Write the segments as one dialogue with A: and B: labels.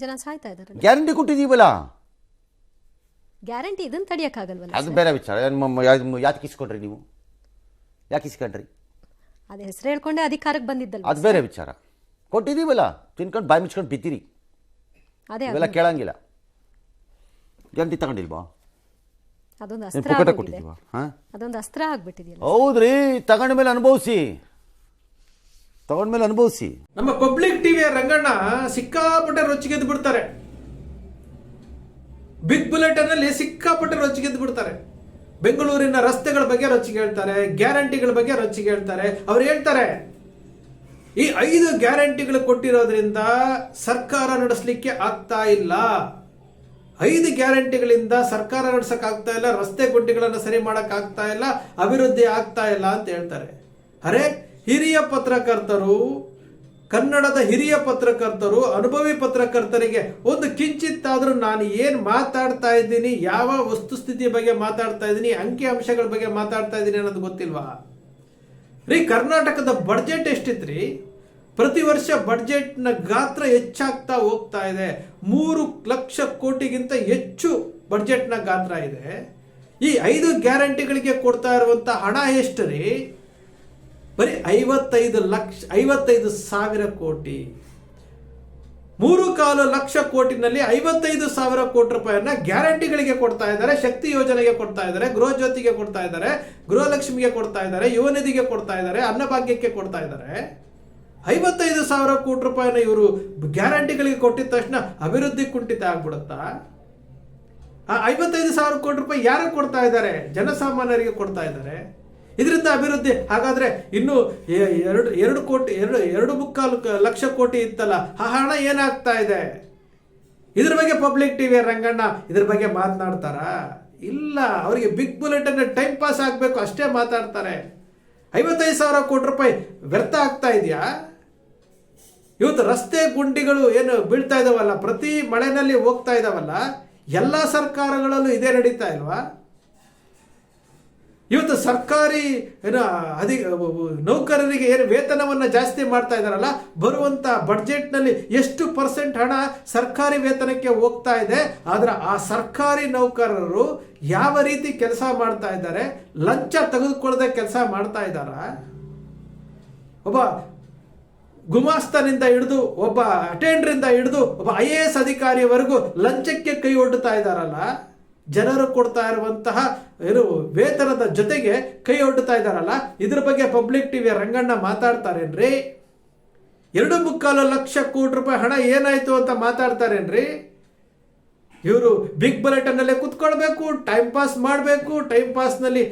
A: ಜನ ಸಾಯ್ತಾ ಇದ್ದಾರೆ.
B: ಗ್ಯಾರಂಟಿ ಕೊಟ್ಟಿದ್ದೀವಲ್ಲ
A: ಗ್ಯಾರಂಟಿ ಇದನ್ನ ತಡಿಯಕ್ಕಾಗಲ್ವಲ್ಲ
B: ಅದು ಬೇರೆ ವಿಚಾರ. ಯಾಕೆ ಇಸ್ಕೊಂಡ್ರಿ ನೀವು? ಯಾಕೆ ಇಸ್ಕೊಂಡ್ರಿ
A: ಅದೇ ಹೆಸರು ಹೇಳ್ಕೊಂಡೆ ಅಧಿಕಾರಕ್ಕೆ ಬಂದಿದ್ದಲ್ಲ
B: ಅದು ಬೇರೆ ವಿಚಾರ. ಕೊಟ್ಟಿದ್ದೀವಲ್ಲ ತಿನ್ಕೊಂಡು ಬಾಯಿ ಮುಚ್ಕೊಂಡು ಬಿತ್ತೀರಿ
A: ಅದೇ
B: ಇವೆಲ್ಲ ಕೇಳಂಗಿಲ್ಲ. ಗ್ಯಾರಂಟಿ ತಗೊಂಡಿಲ್ವಾ?
A: ಅದೊಂದು ಅಸ್ತ್ರ
B: ಕೊಟ್ಟಿದ್ದೀವಾ?
A: ಅದೊಂದು ಅಸ್ತ್ರ ಆಗ್ಬಿಟ್ಟಿದೆಯಲ್ಲ
B: ಹೌದ್ರಿ ತಗೊಂಡ ಮೇಲೆ ಅನುಭವಿಸಿ. ತಗೊಂಡ್ಮೇಲೆ ಅನುಭವಿಸಿ.
C: ನಮ್ಮ ಪಬ್ಲಿಕ್ ಟಿವಿಯ ರಂಗಣ್ಣ ಸಿಕ್ಕಾಪಟ್ಟೆ ರೊಚ್ಚಿಗೆದ್ದು ಬಿಡ್ತಾರೆ. ಬಿಗ್ ಬುಲೆಟನ್ ಅಲ್ಲಿ ಸಿಕ್ಕಾಪಟ್ಟೆ ರೊಚ್ಚಿಗೆದ್ದು ಬಿಡ್ತಾರೆ. ಬೆಂಗಳೂರಿನ ರಸ್ತೆಗಳ ಬಗ್ಗೆ ರೊಚ್ಚಿಗೆ ಹೇಳ್ತಾರೆ, ಗ್ಯಾರಂಟಿಗಳ ಬಗ್ಗೆ ರೊಚ್ಚಿಗೆ ಹೇಳ್ತಾರೆ. ಅವ್ರು ಹೇಳ್ತಾರೆ, ಈ ಐದು ಗ್ಯಾರಂಟಿಗಳು ಕೊಟ್ಟಿರೋದ್ರಿಂದ ಸರ್ಕಾರ ನಡೆಸಲಿಕ್ಕೆ ಆಗ್ತಾ ಇಲ್ಲ. ಐದು ಗ್ಯಾರಂಟಿಗಳಿಂದ ಸರ್ಕಾರ ನಡೆಸಕ್ ಆಗ್ತಾ ಇಲ್ಲ, ರಸ್ತೆ ಗುಡ್ಡೆಗಳನ್ನು ಸರಿ ಮಾಡಕ್ ಆಗ್ತಾ ಇಲ್ಲ, ಅಭಿವೃದ್ಧಿ ಆಗ್ತಾ ಇಲ್ಲ ಅಂತ ಹೇಳ್ತಾರೆ. ಅರೆ ಹಿರಿಯ ಪತ್ರಕರ್ತರು, ಕನ್ನಡದ ಹಿರಿಯ ಪತ್ರಕರ್ತರು, ಅನುಭವಿ ಪತ್ರಕರ್ತರಿಗೆ ಒಂದು ಕಿಂಚಿತ್ತಾದರೂ ನಾನು ಏನು ಮಾತಾಡ್ತಾ ಇದ್ದೀನಿ, ಯಾವ ವಸ್ತುಸ್ಥಿತಿಯ ಬಗ್ಗೆ ಮಾತಾಡ್ತಾ ಇದ್ದೀನಿ, ಅಂಕಿ ಅಂಶಗಳ ಬಗ್ಗೆ ಮಾತಾಡ್ತಾ ಇದ್ದೀನಿ ಅನ್ನೋದು ಗೊತ್ತಿಲ್ವಾ? ರೀ, ಕರ್ನಾಟಕದ ಬಡ್ಜೆಟ್ ಎಷ್ಟಿತ್ರಿ? ಪ್ರತಿ ವರ್ಷ ಬಡ್ಜೆಟ್ನ ಗಾತ್ರ ಹೆಚ್ಚಾಗ್ತಾ ಹೋಗ್ತಾ ಇದೆ. ಮೂರು ಲಕ್ಷ ಕೋಟಿಗಿಂತ ಹೆಚ್ಚು ಬಡ್ಜೆಟ್ನ ಗಾತ್ರ ಇದೆ. ಈ ಐದು ಗ್ಯಾರಂಟಿಗಳಿಗೆ ಕೊಡ್ತಾ ಇರುವಂಥ ಹಣ ಎಷ್ಟು ರೀ? ಬರೀ ಐವತ್ತೈದು ಲಕ್ಷ, ಐವತ್ತೈದು ಸಾವಿರ ಕೋಟಿ. ಮೂರು ಕಾಲು ಲಕ್ಷ ಕೋಟಿನಲ್ಲಿ ಐವತ್ತೈದು ಸಾವಿರ ಕೋಟಿ ರೂಪಾಯಿಯನ್ನ ಗ್ಯಾರಂಟಿಗಳಿಗೆ ಕೊಡ್ತಾ ಇದ್ದಾರೆ, ಶಕ್ತಿ ಯೋಜನೆಗೆ ಕೊಡ್ತಾ ಇದ್ದಾರೆ, ಗೃಹ ಜ್ಯೋತಿಗೆ ಕೊಡ್ತಾ ಇದ್ದಾರೆ, ಗೃಹಲಕ್ಷ್ಮಿಗೆ ಕೊಡ್ತಾ ಇದ್ದಾರೆ ಯುವನಿಧಿಗೆ ಕೊಡ್ತಾ ಇದ್ದಾರೆ, ಅನ್ನಭಾಗ್ಯಕ್ಕೆ ಕೊಡ್ತಾ ಇದ್ದಾರೆ. ಐವತ್ತೈದು ಸಾವಿರ ಕೋಟಿ ರೂಪಾಯಿನ ಇವರು ಗ್ಯಾರಂಟಿಗಳಿಗೆ ಕೊಟ್ಟಿದ ತಕ್ಷಣ ಅಭಿವೃದ್ಧಿ ಕುಂಠಿತ ಆಗ್ಬಿಡುತ್ತಾ? ಆ ಐವತ್ತೈದು ಸಾವಿರ ಕೋಟಿ ರೂಪಾಯಿ ಯಾರು ಕೊಡ್ತಾ ಇದ್ದಾರೆ? ಜನಸಾಮಾನ್ಯರಿಗೆ ಕೊಡ್ತಾ ಇದ್ದಾರೆ. ಇದರಿಂದ ಅಭಿವೃದ್ಧಿ. ಹಾಗಾದ್ರೆ ಇನ್ನು ಎರಡು ಎರಡು ಕೋಟಿ, ಎರಡು ಎರಡು ಮುಕ್ಕಾಲು ಲಕ್ಷ ಕೋಟಿ ಇತ್ತಲ್ಲ, ಆ ಹಣ ಏನಾಗ್ತಾ ಇದೆ? ಇದ್ರ ಬಗ್ಗೆ ಪಬ್ಲಿಕ್ ಟಿ ವಿ ರಂಗಣ್ಣ, ಇದ್ರ ಬಗ್ಗೆ ಮಾತನಾಡ್ತಾರಾ? ಇಲ್ಲ, ಅವರಿಗೆ ಬಿಗ್ ಬುಲೆಟ್ ಅನ್ನ ಟೈಮ್ ಪಾಸ್ ಆಗಬೇಕು, ಅಷ್ಟೇ ಮಾತಾಡ್ತಾರೆ. ಐವತ್ತೈದು ಸಾವಿರ ಕೋಟಿ ರೂಪಾಯಿ ವ್ಯರ್ಥ ಆಗ್ತಾ ಇದೆಯಾ? ಇವತ್ತು ರಸ್ತೆ ಗುಂಡಿಗಳು ಏನು ಬೀಳ್ತಾ ಇದಾವಲ್ಲ, ಪ್ರತಿ ಮಳೆನಲ್ಲಿ ಹೋಗ್ತಾ ಇದಾವಲ್ಲ, ಎಲ್ಲ ಸರ್ಕಾರಗಳಲ್ಲೂ ಇದೇ ನಡೀತಾ ಇಲ್ವಾ? ಇವತ್ತು ಸರ್ಕಾರಿ ಏನು ಅಧಿ, ನೌಕರರಿಗೆ ಏನು ವೇತನವನ್ನು ಜಾಸ್ತಿ ಮಾಡ್ತಾ ಇದ್ದಾರಲ್ಲ, ಬರುವಂತ ಬಡ್ಜೆಟ್ನಲ್ಲಿ ಎಷ್ಟು ಪರ್ಸೆಂಟ್ ಹಣ ಸರ್ಕಾರಿ ವೇತನಕ್ಕೆ ಹೋಗ್ತಾ ಇದೆ, ಆದ್ರೆ ಆ ಸರ್ಕಾರಿ ನೌಕರರು ಯಾವ ರೀತಿ ಕೆಲಸ ಮಾಡ್ತಾ ಇದ್ದಾರೆ, ಲಂಚ ತೆಗೆದುಕೊಳ್ಳದೆ ಕೆಲಸ ಮಾಡ್ತಾ ಇದ್ದಾರ? ಒಬ್ಬ ಗುಮಾಸ್ತನಿಂದ ಹಿಡಿದು, ಒಬ್ಬ ಅಟೆಂಡ್ರಿಂದ ಹಿಡಿದು, ಒಬ್ಬ ಐ ಎ ಎಸ್ ಅಧಿಕಾರಿಯವರೆಗೂ ಲಂಚಕ್ಕೆ ಕೈ ಒಡ್ಡುತ್ತಾ ಇದ್ದಾರಲ್ಲ? ಜನರು ಕೊಡ್ತಾ ಇರುವಂತಹ, ಏನು, ವೇತನದ ಜೊತೆಗೆ ಕೈ ಒಡ್ಡುತ್ತಾ ಇದ್ದಾರಲ್ಲ, ಇದ್ರ ಬಗ್ಗೆ ಪಬ್ಲಿಕ್ ಟಿವಿಯ ರಂಗಣ್ಣ ಮಾತಾಡ್ತಾರೇನ್ರಿ? ಎರಡು ಮುಕ್ಕಾಲು ಲಕ್ಷ ಕೋಟಿ ರೂಪಾಯಿ ಹಣ ಏನಾಯ್ತು ಅಂತ ಮಾತಾಡ್ತಾರೇನ್ರಿ? ಇವರು ಬಿಗ್ ಬಲೆಟನ್ನಲ್ಲೇ ಕುತ್ಕೊಳ್ಬೇಕು ಟೈಮ್ ಪಾಸ್ ಮಾಡಬೇಕು ಟೈಮ್ ಪಾಸ್ನಲ್ಲಿ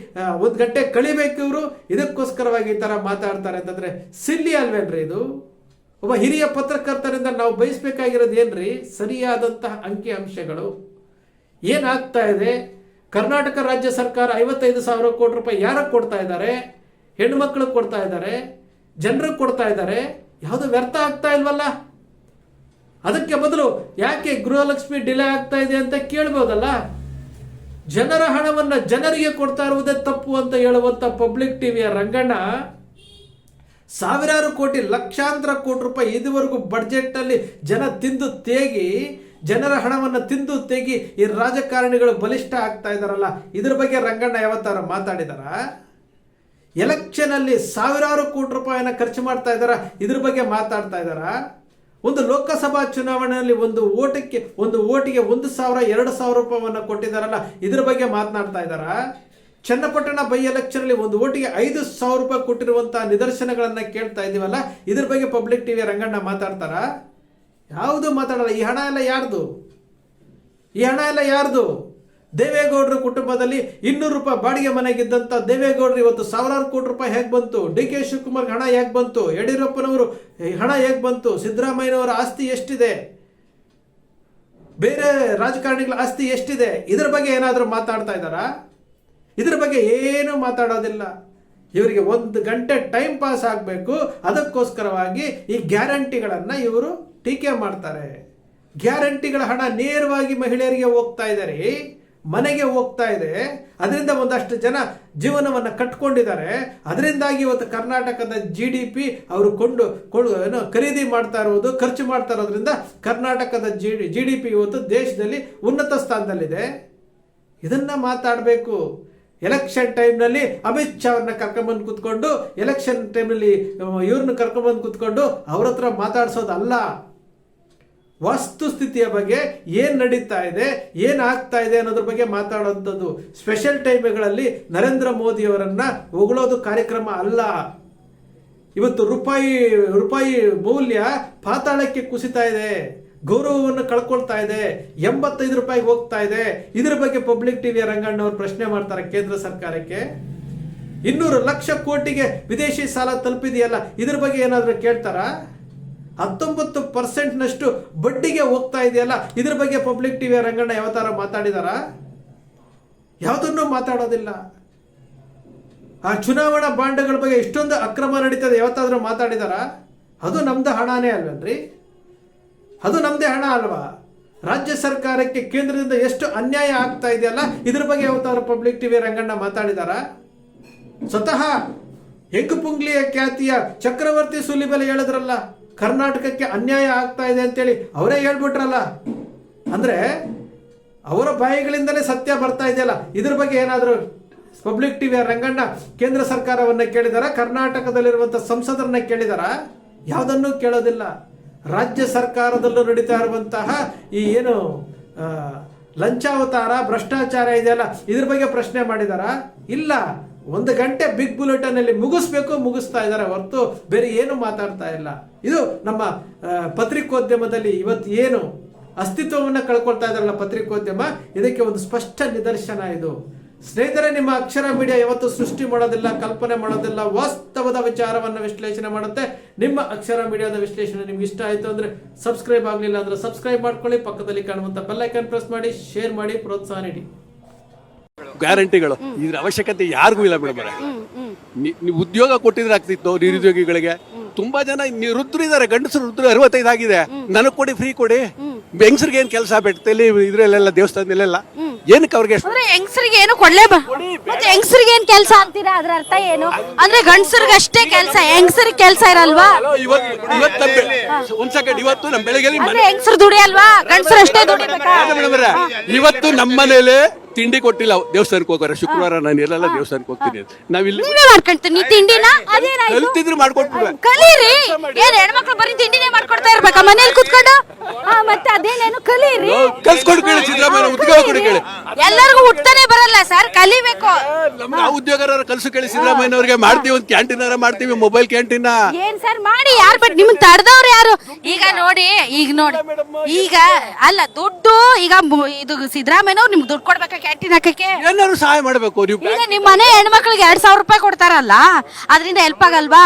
C: ಒಂದು ಗಂಟೆ ಕಳಿಬೇಕು ಇವರು. ಇದಕ್ಕೋಸ್ಕರವಾಗಿ ಈ ಥರ ಮಾತಾಡ್ತಾರೆ ಅಂತಂದ್ರೆ ಸಿಲ್ಲಿ ಅಲ್ವೇನ್ರಿ ಇದು? ಒಬ್ಬ ಹಿರಿಯ ಪತ್ರಕರ್ತರಿಂದ ನಾವು ಬಯಸಬೇಕಾಗಿರೋದು ಏನ್ರಿ? ಸರಿಯಾದಂತಹ ಅಂಕಿ ಅಂಶಗಳು. ಏನಾಗ್ತಾ ಇದೆ? ಕರ್ನಾಟಕ ರಾಜ್ಯ ಸರ್ಕಾರ ಐವತ್ತೈದು ಸಾವಿರ ಕೋಟಿ ರೂಪಾಯಿ ಯಾರಿಗೆ ಕೊಡ್ತಾ ಇದ್ದಾರೆ? ಹೆಣ್ಮಕ್ಳಿಗೆ ಕೊಡ್ತಾ ಇದ್ದಾರೆ? ಜನರಿಗೆ ಕೊಡ್ತಾ ಇದ್ದಾರೆ? ಯಾವುದು ವ್ಯರ್ಥ ಆಗ್ತಾ ಇಲ್ವಲ್ಲ? ಅದಕ್ಕೆ ಬದಲು ಯಾಕೆ ಗೃಹಲಕ್ಷ್ಮಿ ಡಿಲೇ ಆಗ್ತಾ ಇದೆ ಅಂತ ಕೇಳ್ಬೋದಲ್ಲ? ಜನರ ಹಣವನ್ನ ಜನರಿಗೆ ಕೊಡ್ತಾ ಇರುವುದೇ ತಪ್ಪು ಅಂತ ಹೇಳುವಂತ ಪಬ್ಲಿಕ್ ಟಿವಿಯ ರಂಗಣ್ಣ, ಸಾವಿರಾರು ಕೋಟಿ ಲಕ್ಷಾಂತರ ಕೋಟಿ ರೂಪಾಯಿ ಇದುವರೆಗೂ ಬಡ್ಜೆಟ್ ಅಲ್ಲಿ ಜನ ತಿಂದು ತೇಗಿ ಜನರ ಹಣವನ್ನು ತಿಂದು ತೆಗಿ ಈ ರಾಜಕಾರಣಿಗಳು ಬಲಿಷ್ಠ ಆಗ್ತಾ ಇದಾರಲ್ಲ ಇದ್ರ ಬಗ್ಗೆ ರಂಗಣ್ಣ ಯಾವತ್ತಾರ ಮಾತಾಡಿದಾರ? ಎಲೆಕ್ಷನಲ್ಲಿ ಸಾವಿರಾರು ಕೋಟಿ ರೂಪಾಯಿನ ಖರ್ಚು ಮಾಡ್ತಾ ಇದಾರ ಇದ್ರ ಬಗ್ಗೆ ಮಾತಾಡ್ತಾ ಇದಾರ ಒಂದು ಲೋಕಸಭಾ ಚುನಾವಣೆಯಲ್ಲಿ ಒಂದು ಓಟಕ್ಕೆ, ಒಂದು ಓಟಿಗೆ ಒಂದು ಸಾವಿರ, ಎರಡು ಸಾವಿರ ರೂಪಾಯಿವನ್ನ ಕೊಟ್ಟಿದ್ದಾರಲ್ಲ, ಇದ್ರ ಬಗ್ಗೆ ಮಾತನಾಡ್ತಾ ಇದಾರ ಚನ್ನಪಟ್ಟಣ ಬೈ ಎಲೆಕ್ಷನ್ ಅಲ್ಲಿ ಒಂದು ಓಟಿಗೆ ಐದು ಸಾವಿರ ರೂಪಾಯಿ ಕೊಟ್ಟಿರುವಂತಹ ನಿದರ್ಶನಗಳನ್ನ ಕೇಳ್ತಾ ಇದೀವಲ್ಲ, ಇದ್ರ ಬಗ್ಗೆ ಪಬ್ಲಿಕ್ ಟಿವಿ ರಂಗಣ್ಣ ಮಾತಾಡ್ತಾರ? ಯಾವುದು ಮಾತಾಡಲ್ಲ? ಈ ಹಣ ಎಲ್ಲ ಯಾರ್ದು? ಈ ಹಣ ಎಲ್ಲ ಯಾರ್ದು? ದೇವೇಗೌಡರ ಕುಟುಂಬದಲ್ಲಿ ಇನ್ನೂರು ರೂಪಾಯಿ ಬಾಡಿಗೆ ಮನೆಗಿದ್ದಂಥ ದೇವೇಗೌಡರು ಇವತ್ತು ಸಾವಿರಾರು ಕೋಟಿ ರೂಪಾಯಿ ಹೇಗೆ ಬಂತು? ಡಿ ಕೆ ಶಿವಕುಮಾರ್ ಹಣ ಹೇಗೆ ಬಂತು? ಯಡಿಯೂರಪ್ಪನವರು ಹಣ ಹೇಗೆ ಬಂತು? ಸಿದ್ದರಾಮಯ್ಯನವರ ಆಸ್ತಿ ಎಷ್ಟಿದೆ? ಬೇರೆ ರಾಜಕಾರಣಿಗಳ ಆಸ್ತಿ ಎಷ್ಟಿದೆ? ಇದರ ಬಗ್ಗೆ ಏನಾದರೂ ಮಾತಾಡ್ತಾ ಇದ್ದಾರಾ? ಇದ್ರ ಬಗ್ಗೆ ಏನೂ ಮಾತಾಡೋದಿಲ್ಲ. ಇವರಿಗೆ ಒಂದು ಗಂಟೆ ಟೈಮ್ ಪಾಸ್ ಆಗಬೇಕು. ಅದಕ್ಕೋಸ್ಕರವಾಗಿ ಈ ಗ್ಯಾರಂಟಿಗಳನ್ನು ಇವರು ಟೀಕೆ ಮಾಡ್ತಾರೆ. ಗ್ಯಾರಂಟಿಗಳ ಹಣ ನೇರವಾಗಿ ಮಹಿಳೆಯರಿಗೆ ಹೋಗ್ತಾ ಇದ್ದಾರೆ. ಮನೆಗೆ ಹೋಗ್ತಾ ಇದೆ. ಅದರಿಂದ ಒಂದಷ್ಟು ಜನ ಜೀವನವನ್ನ ಕಟ್ಕೊಂಡಿದ್ದಾರೆ. ಅದರಿಂದಾಗಿ ಇವತ್ತು ಕರ್ನಾಟಕದ ಜಿ ಡಿ ಪಿ ಅವರು ಕೊಂಡು ಏನು ಖರೀದಿ ಮಾಡ್ತಾ ಇರೋದು, ಖರ್ಚು ಮಾಡ್ತಾ ಇರೋದ್ರಿಂದ ಕರ್ನಾಟಕದ ಜಿ ಜಿ ಡಿ ಪಿ ಇವತ್ತು ದೇಶದಲ್ಲಿ ಉನ್ನತ ಸ್ಥಾನದಲ್ಲಿದೆ. ಇದನ್ನ ಮಾತಾಡಬೇಕು. ಎಲೆಕ್ಷನ್ ಟೈಮ್ನಲ್ಲಿ ಅಮಿತ್ ಶಾ ಅವ್ರನ್ನ ಕರ್ಕೊಂಬಂದು ಕೂತ್ಕೊಂಡು, ಎಲೆಕ್ಷನ್ ಟೈಮ್ನಲ್ಲಿ ಇವ್ರನ್ನ ಕರ್ಕೊಂಬಂದು ಕೂತ್ಕೊಂಡು ಅವ್ರ ಹತ್ರ ಮಾತಾಡ್ಸೋದಲ್ಲ. ವಸ್ತುಸ್ಥಿತಿಯ ಬಗ್ಗೆ ಏನು ನಡೀತಾ ಇದೆ, ಏನ್ ಆಗ್ತಾ ಇದೆ ಅನ್ನೋದ್ರ ಬಗ್ಗೆ ಮಾತಾಡುವಂಥದ್ದು ಸ್ಪೆಷಲ್ ಟೈಮ್ಗಳಲ್ಲಿ ನರೇಂದ್ರ ಮೋದಿ ಅವರನ್ನ ಹೊಗಳೋದು ಕಾರ್ಯಕ್ರಮ ಅಲ್ಲ. ಇವತ್ತು ರೂಪಾಯಿ ರೂಪಾಯಿ ಮೌಲ್ಯ ಪಾತಾಳಕ್ಕೆ ಕುಸಿತಾ ಇದೆ. ಗೌರವವನ್ನು ಕಳ್ಕೊಳ್ತಾ ಇದೆ. ಎಂಬತ್ತೈದು ರೂಪಾಯಿಗೆ ಹೋಗ್ತಾ ಇದೆ. ಇದ್ರ ಬಗ್ಗೆ ಪಬ್ಲಿಕ್ ಟಿವಿಯ ರಂಗಣ್ಣ ಅವರು ಪ್ರಶ್ನೆ ಮಾಡ್ತಾರೆ ಕೇಂದ್ರ ಸರ್ಕಾರಕ್ಕೆ. ಇನ್ನೂರು ಲಕ್ಷ ಕೋಟಿಗೆ ವಿದೇಶಿ ಸಾಲ ತಲುಪಿದೆಯಲ್ಲ, ಇದ್ರ ಬಗ್ಗೆ ಏನಾದರೂ ಕೇಳ್ತಾರಾ? ಹತ್ತೊಂಬತ್ತು ಪರ್ಸೆಂಟ್ನಷ್ಟು ಬಡ್ಡಿಗೆ ಹೋಗ್ತಾ ಇದೆಯಲ್ಲ, ಇದ್ರ ಬಗ್ಗೆ ಪಬ್ಲಿಕ್ ಟಿವಿಯ ರಂಗಣ್ಣ ಯಾವತ್ತಾರ ಮಾತಾಡಿದಾರ? ಯಾವುದನ್ನೂ ಮಾತಾಡೋದಿಲ್ಲ. ಆ ಚುನಾವಣಾ ಬಾಂಡ್ಗಳ ಬಗ್ಗೆ ಇಷ್ಟೊಂದು ಅಕ್ರಮ ನಡೀತದೆ ಯಾವತ್ತಾದರೂ ಮಾತಾಡಿದಾರ? ಅದು ನಮ್ದು ಹಣನೇ ಅಲ್ವೇನ್ರಿ? ಅದು ನಮ್ದೇ ಹಣ ಅಲ್ವಾ? ರಾಜ್ಯ ಸರ್ಕಾರಕ್ಕೆ ಕೇಂದ್ರದಿಂದ ಎಷ್ಟು ಅನ್ಯಾಯ ಆಗ್ತಾ ಇದೆಯಲ್ಲ, ಇದ್ರ ಬಗ್ಗೆ ಯಾವತ್ತಾದ್ರೂ ಪಬ್ಲಿಕ್ ಟಿವಿ ರಂಗಣ್ಣ ಮಾತಾಡಿದಾರ? ಸ್ವತಃ ಹೆಂಗುಪುಂಗ್ಲಿಯ ಖ್ಯಾತಿಯ ಚಕ್ರವರ್ತಿ ಸುಲಿಬೆಲೆ ಹೇಳಿದ್ರಲ್ಲ ಕರ್ನಾಟಕಕ್ಕೆ ಅನ್ಯಾಯ ಆಗ್ತಾ ಇದೆ ಅಂತೇಳಿ ಅವರೇ ಹೇಳ್ಬಿಟ್ರಲ್ಲ. ಅಂದ್ರೆ ಅವರ ಬಾಯಿಗಳಿಂದಲೇ ಸತ್ಯ ಬರ್ತಾ ಇದೆಯಲ್ಲ ಇದ್ರ ಬಗ್ಗೆ ಏನಾದರೂ ಪಬ್ಲಿಕ್ ಟಿವಿಯ ರಂಗಣ್ಣ ಕೇಂದ್ರ ಸರ್ಕಾರವನ್ನ ಕೇಳಿದಾರ? ಕರ್ನಾಟಕದಲ್ಲಿರುವಂಥ ಸಂಸದರನ್ನ ಕೇಳಿದಾರ? ಯಾವುದನ್ನೂ ಕೇಳೋದಿಲ್ಲ. ರಾಜ್ಯ ಸರ್ಕಾರದಲ್ಲೂ ನಡೀತಾ ಇರುವಂತಹ ಈ ಏನು ಲಂಚಾವತಾರ, ಭ್ರಷ್ಟಾಚಾರ ಇದೆಯಲ್ಲ, ಇದ್ರ ಬಗ್ಗೆ ಪ್ರಶ್ನೆ ಮಾಡಿದಾರ? ಇಲ್ಲ. ಒಂದು ಗಂಟೆ ಬಿಗ್ ಬುಲೆಟನ್ ಅಲ್ಲಿ ಮುಗಿಸ್ಬೇಕು, ಮುಗಿಸ್ತಾ ಇದ್ದಾರೆ. ಹೊರತು ಬೇರೆ ಏನು ಮಾತಾಡ್ತಾ ಇಲ್ಲ. ಇದು ನಮ್ಮ ಪತ್ರಿಕೋದ್ಯಮದಲ್ಲಿ ಇವತ್ತು ಏನು ಅಸ್ತಿತ್ವವನ್ನು ಕಳ್ಕೊಳ್ತಾ ಇದ್ದಾರಲ್ಲ ಪತ್ರಿಕೋದ್ಯಮ, ಇದಕ್ಕೆ ಒಂದು ಸ್ಪಷ್ಟ ನಿದರ್ಶನ ಇದು. ಸ್ನೇಹಿತರೆ, ನಿಮ್ಮ ಅಕ್ಷರ ಮೀಡಿಯಾ ಯಾವತ್ತು ಸೃಷ್ಟಿ ಮಾಡೋದಿಲ್ಲ, ಕಲ್ಪನೆ ಮಾಡೋದಿಲ್ಲ, ವಾಸ್ತವದ ವಿಚಾರವನ್ನು ವಿಶ್ಲೇಷಣೆ ಮಾಡುತ್ತೆ. ನಿಮ್ಮ ಅಕ್ಷರ ಮೀಡಿಯಾದ ವಿಶ್ಲೇಷಣೆ ನಿಮ್ಗೆ ಇಷ್ಟ ಆಯ್ತು ಅಂದ್ರೆ ಸಬ್ಸ್ಕ್ರೈಬ್ ಆಗಲಿಲ್ಲ ಅಂದ್ರೆ ಸಬ್ಸ್ಕ್ರೈಬ್ ಮಾಡ್ಕೊಳ್ಳಿ. ಪಕ್ಕದಲ್ಲಿ ಕಾಣುವಂತ ಬೆಲ್ಲೈಕನ್ ಪ್ರೆಸ್ ಮಾಡಿ ಶೇರ್ ಮಾಡಿ, ಪ್ರೋತ್ಸಾಹ ನೀಡಿ.
D: ಗ್ಯಾರಂಟಿಗಳು. ಇದ್ರ ಅವಶ್ಯಕತೆ ಯಾರಿಗೂ ಇಲ್ಲ ಮೇಡಮ್ ನೀವು ಉದ್ಯೋಗ ಕೊಟ್ಟಿದ್ರೆ ಆಗ್ತಿತ್ತು ನಿರುದ್ಯೋಗಿಗಳಿಗೆ. ತುಂಬಾ ಜನ ವೃದ್ಧರು ಇದಾರೆ ಗಂಡಸರು ವೃದ್ಧರು ಅರವತ್ತೈದು ಆಗಿದೆ. ನನಗ್ ಕೊಡಿ ಫ್ರೀ ಕೊಡಿ. ಹೆಂಗಸರಿಗೆ ಏನ್ ಕೆಲಸ ಬೆಟ್ಟದಲ್ಲಿ ಇದ್ರಲ್ಲೆಲ್ಲ ದೇವಸ್ಥಾನದಲ್ಲೆಲ್ಲ. ಏನಕ್ಕೆ ಅವ್ರಿಗೆ
E: ಹೆಂಗ್ಸರಿಗೆ ಏನು ಕೊಡ್ಲೇ ಮತ್ತೆ ಹೆಂಗಸರಿಗೆ ಏನ್ ಕೆಲಸ ಅಂತೀರಾ? ಅದ್ರ ಅರ್ಥ ಏನು? ಅಂದ್ರೆ ಗಂಡಸರಿಗೆ ಅಷ್ಟೇ ಕೆಲಸ ಹೆಂಗಸರಿಗೆ ಕೆಲಸ ಇರಲ್ವಾ?
D: ಇವತ್ತು ಒಂದ್ ಸೆಕೆಂಡ್ ಇವತ್ತು ನಮ್ಮ ಬೆಳಗ್ಗೆ
E: ಹೆಂಗಸರು ದುಡಿಯಲ್ವಾ? ಗಂಡಸರು ಅಷ್ಟೇ ದುಡಿಬೇಕಾ?
D: ಇವತ್ತು ನಮ್ಮ ಮನೇಲಿ ತಿಂಡಿ ಕೊಟ್ಟಿಲ್ಲ ದೇವಸ್ಥಾನಕ್ಕೆ ಹೋಗೋರ. ಶುಕ್ರವಾರ ನಾನು ಇರಲ್ಲ ದೇವಸ್ಥಾನಕ್ಕೆ ಹೋಗ್ತೀನಿ ನಾವಿಲ್ಲಿ
E: ನೀವೇ ಮಾಡ್ಕೊಂತೀನಿ ನೀ ತಿಂಡಿನ? ಅದೇನಾಯ್ತು?
D: ಕಲ್ತಿದ್ರು ಮಾಡ್ಕೊಟ್ಬಿಡುವೆ.
E: ಕಲೀರಿ. ಏನ್ ಹೆಣ್ಮಕ್ಳು ಬರೀ ತಿಂಡಿನೇ ಮಾಡ್ಕೊಡ್ತಾ ಇರ್ಬೇಕಾ? ಮನೇಲಿ ಕುತ್ಕೊಂಡು? ಆ, ಮತ್ತೆ ಅದೇನೇನು? ಕಲೀರಿ.
D: ಕಲ್ಸ್ಕೊಂಡು ಕೇಳಿ ಸಿದ್ದರಾಮಯ್ಯ ಉದ್ಯೋಗ ಕೊಡಿ ಕೇಳಿ.
E: ಎಲ್ಲರಿಗೂ ಹುಟ್ಟನೆ ಬರಲ್ಲ ಸರ್. ಕಲಿಬೇಕು.
D: ನಮ್ಗೆ ಆ ಉದ್ಯೋಗರ ಕಲ್ಸು ಕೇಳಿ ಸಿದ್ದರಾಮಯ್ಯ ಅವ್ರಿಗೆ ಮಾಡ್ತೀವಿ ಒಂದು ಕ್ಯಾಂಟೀನ್ ಮಾಡ್ತೀವಿ ಮೊಬೈಲ್ ಕ್ಯಾಂಟೀನ್.
E: ಏನ್ ಸರ್ ಮಾಡಿ ಯಾರು ಬಟ್ ನಿಮ್ಗೆ ತಡೆದವ್ರು ಯಾರು? ಈಗ ನೋಡಿ ಈಗ ನೋಡಿ. ಈಗ ಅಲ್ಲ ದುಡ್ಡು ಈಗ ಮು- ಇದು ಸಿದ್ದರಾಮಯ್ಯನವ್ರು ನಿಮ್ಗೆ ದುಡ್ಡು ಕೊಡ್ಬೇಕಾ ಕ್ಯಾಂಟೀನ್ ಹಾಕಕ್ಕೆ?
D: ಏನಾದ್ರು ಸಹಾಯ ಮಾಡಬೇಕು ನೀವು
E: ಈಗ ನಿಮ್ಮ ಮನೆ ಹೆಣ್ಮಕ್ಳಿಗೆ ಎರಡ್ ಸಾವಿರ ರೂಪಾಯಿ ಕೊಡ್ತಾರಲ್ಲ ಅದರಿಂದ ಹೆಲ್ಪ್ ಆಗಲ್ವಾ?